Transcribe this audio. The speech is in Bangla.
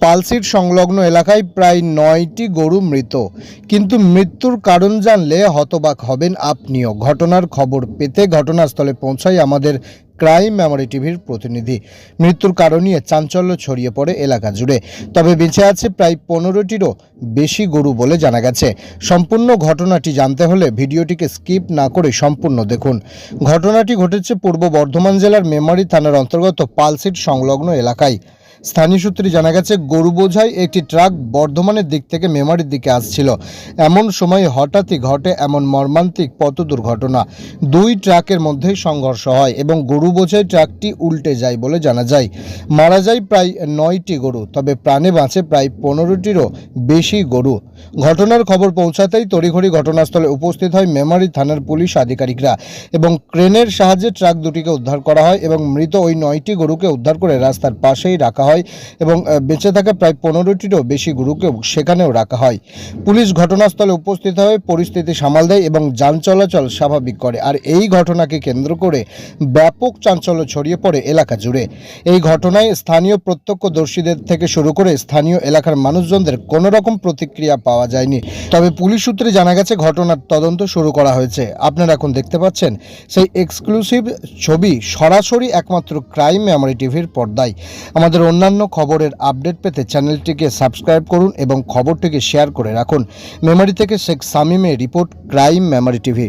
পালসির সংলগ্ন এলাকায় প্রায় নয়টি গরু মৃত। কিন্তু মৃত্যুর কারণ জানলে হতবাক হবেন আপনিও। ঘটনার খবর পেতে ঘটনাস্থলে পৌঁছায় আমাদের ক্রাইম মেমোরি টিভির প্রতিনিধি। মৃত্যুর কারণ চাঞ্চল্য ছড়িয়ে পড়ে এলাকা জুড়ে। তবে বেঁচে আছে প্রায় পনেরোটিরও বেশি গরু বলে জানা গেছে। সম্পূর্ণ ঘটনাটি জানতে হলে ভিডিওটিকে স্কিপ না করে সম্পূর্ণ দেখুন। ঘটনাটি ঘটেছে পূর্ব বর্ধমান জেলার মেমারি থানার অন্তর্গত পালসিট সংলগ্ন এলাকায়। স্থানীয় সূত্রে জানা গেছে, গরু বোঝাই একটি ট্রাক বর্ধমানের দিক থেকে মেমারির দিকে আসছিল। এমন সময় হঠাৎই ঘটে এমন মর্মান্তিক পথ দুর্ঘটনা। দুই ট্রাকের মধ্যেই সংঘর্ষ হয় এবং গরু বোঝাই ট্রাকটি উল্টে যায় বলে জানা যায়। মারা যায় প্রায় নয়টি গরু, তবে প্রাণে বাঁচে প্রায় পনেরোটিরও বেশি গরু। ঘটনার খবর পৌঁছাতেই তড়িঘড়ি ঘটনাস্থলে উপস্থিত হয় মেমারি থানার পুলিশ আধিকারিকরা এবং ক্রেনের সাহায্যে ট্রাক দুটিকে উদ্ধার করা হয় এবং মৃত ওই নয়টি গরুকে উদ্ধার করে রাস্তার পাশেই রাখা হয়। এবং বেঁচে থাকা প্রায় পনেরোটিরও বেশি গরুকেও সেখানেও রাখা হয়। পুলিশ ঘটনাস্থলে উপস্থিত হয়ে পরিস্থিতি সামাল দেয় এবং যান চলাচল স্বাভাবিক করে। আর এই ঘটনাকে কেন্দ্র করে ব্যাপক চাঞ্চল্য ছড়িয়ে পড়ে এলাকা জুড়ে। এই ঘটনায় স্থানীয় প্রত্যক্ষদর্শীদের থেকে শুরু করে স্থানীয় এলাকার মানুষজনদের কোনো রকম প্রতিক্রিয়া পাওয়া যায়নি। তবে পুলিশ সূত্রে জানা গেছে, ঘটনার তদন্ত শুরু করা হয়েছে। আপনারা এখন দেখতে পাচ্ছেন, সেই এক্সক্লুসিভ ছবি সরাসরি একমাত্র ক্রাইম মেমোরি টিভির পর্দায়। আমাদের অন্যান্য খবরের আপডেট পেতে চ্যানেলটিকে সাবস্ক্রাইব করুন এবং খবরটিকে শেয়ার করে রাখুন। মেমারি থেকে শেখ সামিমের রিপোর্ট ক্রাইম মেমারি টিভি।